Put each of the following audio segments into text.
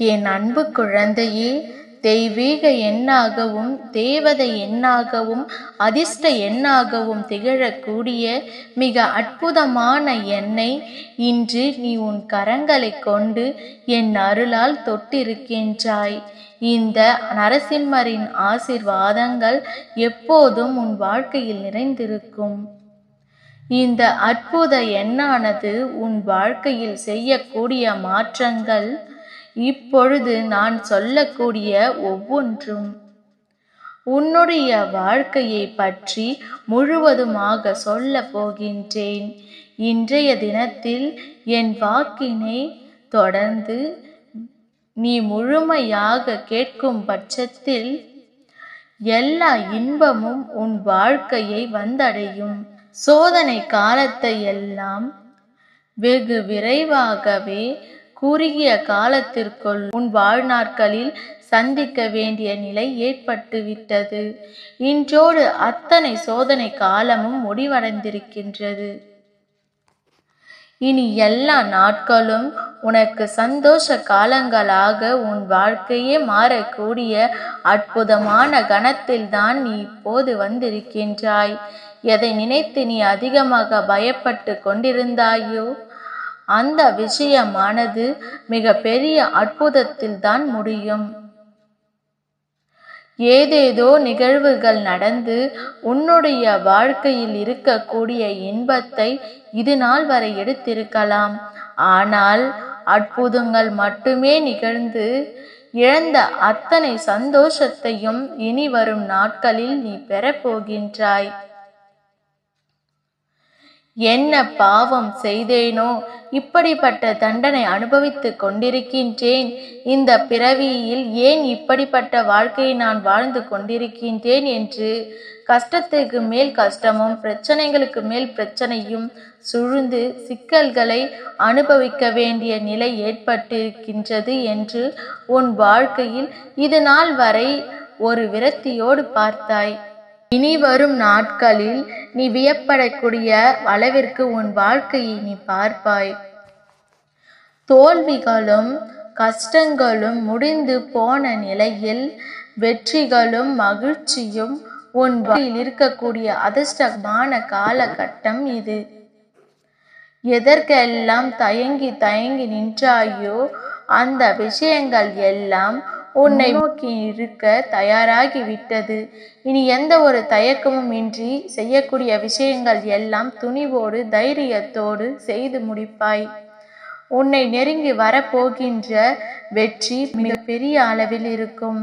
என் அன்பு குழந்தையே தெய்வீக எண்ணாகவும் தேவதை எண்ணாகவும் அதிர்ஷ்ட எண்ணாகவும் திகழக்கூடிய மிக அற்புதமான எண்ணை இன்று நீ உன் கரங்களை கொண்டு என் அருளால் தொட்டிருக்கின்றாய். இந்த நரசிம்மரின் ஆசிர்வாதங்கள் எப்போதும் உன் வாழ்க்கையில் நிறைந்திருக்கும். இந்த அற்புத எண்ணானது உன் வாழ்க்கையில் செய்யக்கூடிய மாற்றங்கள் இப்பொழுது நான் சொல்லக்கூடிய ஒவ்வொன்றும் உன்னுடைய வாழ்க்கையை பற்றி முழுவதுமாக சொல்ல போகின்றேன். இன்றைய தினத்தில் என் வாக்கினை தொடர்ந்து நீ முழுமையாக கேட்கும் பட்சத்தில் எல்லா இன்பமும் உன் வாழ்க்கையை வந்தடையும். சோதனை காலத்தை எல்லாம் வெகு விரைவாகவே குறுகிய காலத்திற்குள் உன் வாழ்நாட்களில் சந்திக்க வேண்டிய நிலை ஏற்பட்டுவிட்டது. இன்றோடு அத்தனை சோதனை காலமும் முடிவடைந்திருக்கின்றது. இனி எல்லா நாட்களும் உனக்கு சந்தோஷ காலங்களாக உன் வாழ்க்கையே மாறக்கூடிய அற்புதமான கணத்தில் தான் நீ இப்போது வந்திருக்கின்றாய். எதை நினைத்து நீ அதிகமாக பயப்பட்டு கொண்டிருந்தாயோ அந்த விஷயமானது மிக பெரிய அற்புதத்தில் தான் முடியும். ஏதேதோ நிகழ்வுகள் நடந்து உன்னுடைய வாழ்க்கையில் இருக்கக்கூடிய இன்பத்தை இது நாள் வரை எடுத்திருக்கலாம். ஆனால் அற்புதங்கள் மட்டுமே நிகழ்ந்து இழந்த அத்தனை சந்தோஷத்தையும் இனி வரும் நாட்களில் நீ பெறப்போகின்றாய். என்ன பாவம் செய்தேனோ? இப்படிப்பட்ட தண்டனை அனுபவித்துக் கொண்டிருக்கின்றேன். இந்த பிறவியில் ஏன் இப்படிப்பட்ட வாழ்க்கையை நான் வாழ்ந்து கொண்டிருக்கின்றேன் என்று? கஷ்டத்துக்கு மேல் கஷ்டமும் பிரச்சனைகளுக்கு மேல் பிரச்சனையும் சுழ்ந்து சிக்கல்களை அனுபவிக்க வேண்டிய நிலை ஏற்பட்டிருக்கின்றது என்று உன் வாழ்க்கையில் இது நாள் வரை ஒரு விரக்தியோடு பார்த்தாய். இனி வரும் நாட்களில் நீ வியப்படக்கூடிய அளவிற்கு உன் வாழ்க்கையை நீ பார்ப்பாய். தோல்விகளும் கஷ்டங்களும் முடிந்து போன நிலையில் வெற்றிகளும் மகிழ்ச்சியும் உன் வாழ்க்கையில் இருக்கக்கூடிய அதிர்ஷ்டமான காலகட்டம் இது. எதற்கெல்லாம் தயங்கி தயங்கி நின்றாயோ அந்த விஷயங்கள் எல்லாம் உன்னை நோக்கி இருக்க தயாராகி விட்டது இனி எந்த ஒரு தயக்கமும் இன்றி செய்யக்கூடிய விஷயங்கள் எல்லாம் துணிவோடு தைரியத்தோடு செய்து முடிப்பாய். உன்னை நெருங்கி வரப்போகின்ற வெற்றி மிக பெரிய அளவில் இருக்கும்.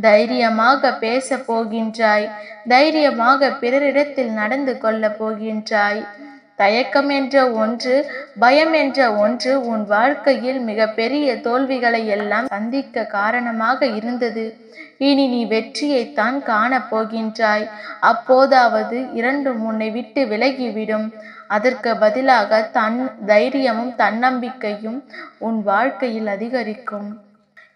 தைரியமாக பேச போகின்றாய். தைரியமாக பிறரிடத்தில் நடந்து கொள்ள போகின்றாய். தயக்கம் என்ற ஒன்று பயம் என்ற ஒன்று உன் வாழ்க்கையில் மிக பெரிய தோல்விகளை எல்லாம் சந்திக்க காரணமாக இருந்தது. இனி நீ வெற்றியைத்தான் காணப் போகின்றாய். அப்போதாவது இரண்டும் உன்னை விட்டு விலகிவிடும். அதற்கு பதிலாக தன் தைரியமும் தன்னம்பிக்கையும் உன் வாழ்க்கையில் அதிகரிக்கும்.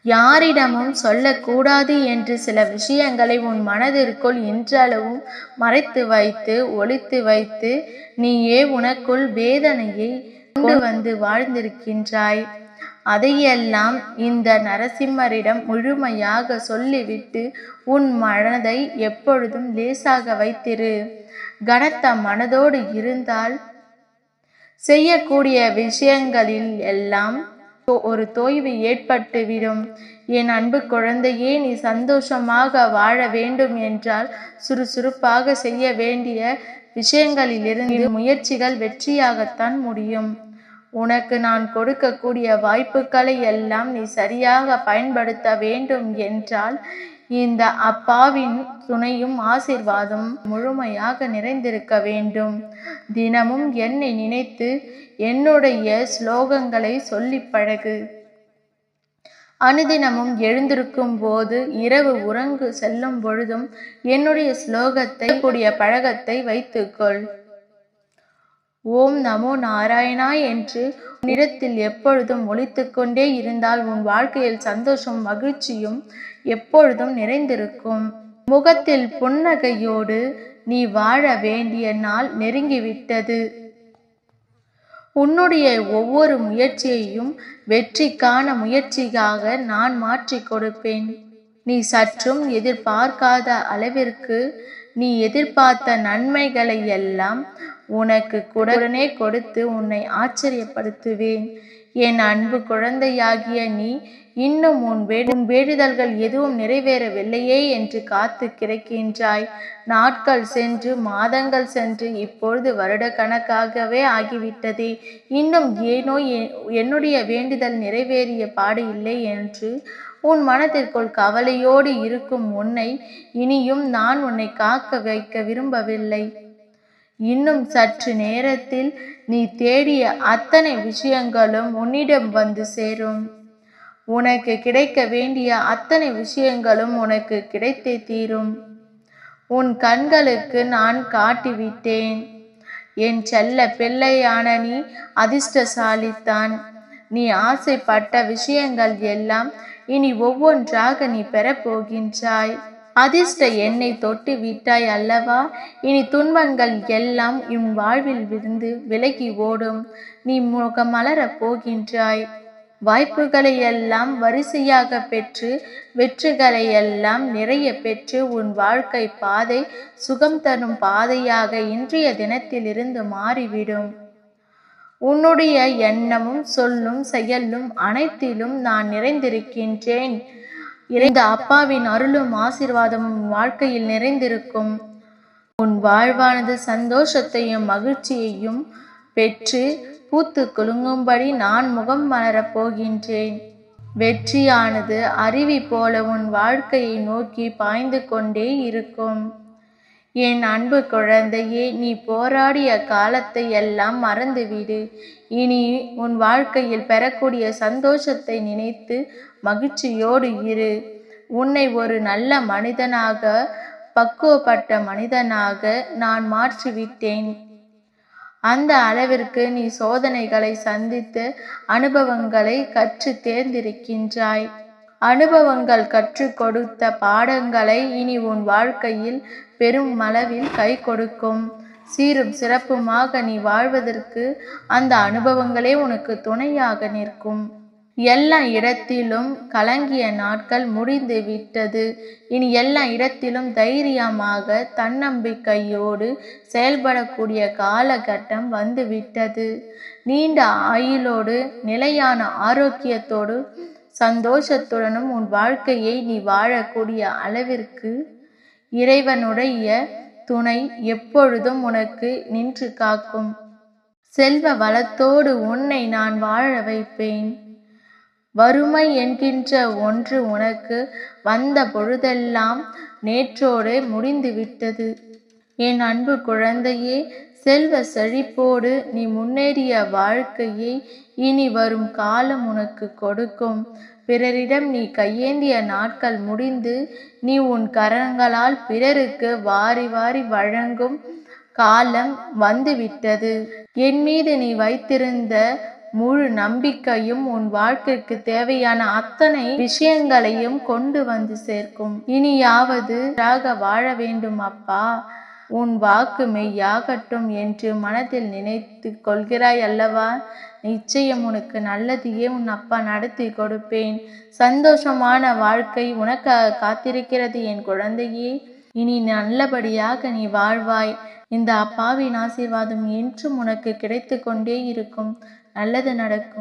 யாரிடமும் சொல்லக்கூடாது என்று சில விஷயங்களை உன் மனதிற்குள் இன்றளவும் மறைத்து வைத்து ஒழித்து வைத்து நீயே உனக்குள் வேதனையை கொண்டு வந்து வாழ்ந்திருக்கின்றாய். அதையெல்லாம் இந்த நரசிம்மரிடம் முழுமையாக சொல்லிவிட்டு உன் மனதை எப்பொழுதும் லேசாக வைத்திரு. கனத்த மனதோடு இருந்தால் செய்யக்கூடிய விஷயங்களில் எல்லாம் ஒரு தொய்வு ஏற்பட்டுவிடும் என் அன்பு குழந்தையே நீ சந்தோஷமாக வாழ வேண்டும் என்றால் சுறுசுறுப்பாக செய்ய வேண்டிய விஷயங்களிலிருந்து முயற்சிகள் வெற்றியாகத்தான் முடியும். உனக்கு நான் கொடுக்கக்கூடிய வாய்ப்புகளை எல்லாம் நீ சரியாக பயன்படுத்த வேண்டும் என்றால் இந்த அப்பாவின் துணையும் ஆசிர்வாதம் முழுமையாக நிறைந்திருக்க வேண்டும். தினமும் என்னை நினைத்து என்னுடைய ஸ்லோகங்களை சொல்லி பழகு. அனுதினமும் எழுந்திருக்கும் போது இரவு உறங்கு செல்லும் பொழுதும் என்னுடைய ஸ்லோகத்தை கூடிய பழகத்தை வைத்துக்கொள். ஓம் நமோ நாராயணா என்று உன்னிடத்தில் எப்பொழுதும் ஒழித்துக் கொண்டே இருந்தால் உன் வாழ்க்கையில் சந்தோஷம் மகிழ்ச்சியும் எப்பொழுதும் நிறைந்திருக்கும். முகத்தில் புன்னகையோடு நீ வாழ வேண்டிய நாள் நெருங்கிவிட்டது. உன்னுடைய ஒவ்வொரு முயற்சியையும் வெற்றிக்கான முயற்சியாக நான் மாற்றிக் கொடுப்பேன். நீ சற்றும் எதிர்பார்க்காத அளவிற்கு நீ எதிர்பார்த்த நன்மைகளை எல்லாம் உனக்கு உடனே கொடுத்து உன்னை ஆச்சரியப்படுத்துவேன். என் அன்பு குழந்தையாகிய நீ இன்னும் உன் வே உன் வேண்டுதல்கள் எதுவும் நிறைவேறவில்லையே என்று காத்து கிடக்கின்றாய். நாட்கள் சென்று மாதங்கள் சென்று இப்பொழுது வருட கணக்காகவே ஆகிவிட்டதே. இன்னும் ஏனோ என்னுடைய வேண்டுதல் நிறைவேறிய பாடு இல்லை என்று உன் மனதிற்குள் கவலையோடு இருக்கும் உன்னை இனியும் நான் உன்னை காக்க வைக்க விரும்பவில்லை. இன்னும் சற்று நேரத்தில் நீ தேடிய அத்தனை விஷயங்களும் உன்னிடம் வந்து சேரும். உனக்கு கிடைக்க வேண்டிய அத்தனை விஷயங்களும் உனக்கு கிடைத்தே தீரும். உன் கண்களுக்கு நான் காட்டிவிட்டேன். என் செல்ல பிள்ளையான நீ அதிர்ஷ்டசாலித்தான். நீ ஆசைப்பட்ட விஷயங்கள் எல்லாம் இனி ஒவ்வொன்றாக நீ பெறப்போகின்றாய் அதிர்ஷ்ட எண்ணை தொட்டு விட்டாய் அல்லவா? இனி துன்பங்கள் எல்லாம் உன் வாழ்வில் விருந்து விலகி ஓடும். நீ முகமலரப் போகின்றாய். வாய்ப்புகளை எல்லாம் வரிசையாக பெற்று வெற்றிகளை எல்லாம் நிறைய பெற்று உன் வாழ்க்கை பாதை சுகம் தரும் பாதையாக இன்றைய தினத்திலிருந்து மாறிவிடும். உன்னுடைய எண்ணமும் சொல்லும் செயலும் அனைத்திலும் நான் நிறைந்திருக்கின்றேன். இந்த அப்பாவின் அருளும் ஆசிர்வாதமும் வாழ்க்கையில் நிறைந்திருக்கும். உன் வாழ்வானது சந்தோஷத்தையும் மகிழ்ச்சியையும் பெற்று பூத்து குலுங்கும்படி நான் முகம் மலரப் போகின்றேன். வெற்றியானது அருவி போல உன் வாழ்க்கையை நோக்கி பாய்ந்து கொண்டே இருக்கும். என் அன்பு குழந்தையே நீ போராடிய காலத்தை எல்லாம் மறந்துவிடு. இனி உன் வாழ்க்கையில் பெறக்கூடிய சந்தோஷத்தை நினைத்து மகிழ்ச்சியோடு இரு. உன்னை ஒரு நல்ல மனிதனாக பக்குவப்பட்ட மனிதனாக நான் மாற்றிவிட்டேன். அந்த அளவிற்கு நீ சோதனைகளை சந்தித்து அனுபவங்களை கற்று தேர்ந்திருக்கின்றாய். அனுபவங்கள் கற்றுக் கொடுத்த பாடங்களை இனி உன் வாழ்க்கையில் பெரும் அளவில் கை கொடுக்கும். சீரும் சிறப்புமாக நீ வாழ்வதற்கு அந்த அனுபவங்களே உனக்கு துணையாக நிற்கும். எல்லா இடத்திலும் கலங்கிய நாட்கள் முடிந்து விட்டது. இனி எல்லா இடத்திலும் தைரியமாக தன்னம்பிக்கையோடு செயல்படக்கூடிய காலகட்டம் வந்துவிட்டது. நீண்ட ஆயுளோடு நிலையான ஆரோக்கியத்தோடு சந்தோஷத்துடனும் உன் வாழ்க்கையை நீ வாழக்கூடிய அளவிற்கு இறைவனுடைய துணை எப்பொழுதும் உனக்கு நின்று காக்கும். செல்வ வளத்தோடு உன்னை நான் வாழ வைப்பேன். வறுமை என்கின்ற ஒன்று உனக்கு வந்த பொழுதெல்லாம் நேற்றோடு முடிந்துவிட்டது. என் அன்பு குழந்தையே செல்வ செழிப்போடு நீ முன்னேறிய வாழ்க்கையை இனி வரும் காலம் உனக்கு கொடுக்கும். பிறரிடம் நீ கையேந்திய நாட்கள் முடிந்து நீ உன் கரங்களால் பிறருக்கு வாரி வாரி வழங்கும் காலம் வந்துவிட்டது. என் மீது நீ வைத்திருந்த முழு நம்பிக்கையும் உன் வாழ்க்கைக்கு தேவையான அத்தனை விஷயங்களையும் கொண்டு வந்து சேர்க்கும். இனியாவது வாழ வேண்டும் அப்பா. உன் வாக்கு மெய்யாகட்டும் என்று மனதில் நினைத்து கொள்கிறாய் அல்லவா? நிச்சயம் உனக்கு நல்லதையே உன் அப்பா நடத்தி கொடுப்பேன். சந்தோஷமான வாழ்க்கை உனக்காக காத்திருக்கிறது என் குழந்தையே. இனி நல்லபடியாக நீ வாழ்வாய். இந்த அப்பாவின் ஆசீர்வாதம் என்றும் உனக்கு கிடைத்து கொண்டே இருக்கும். நல்லது நடக்கும்.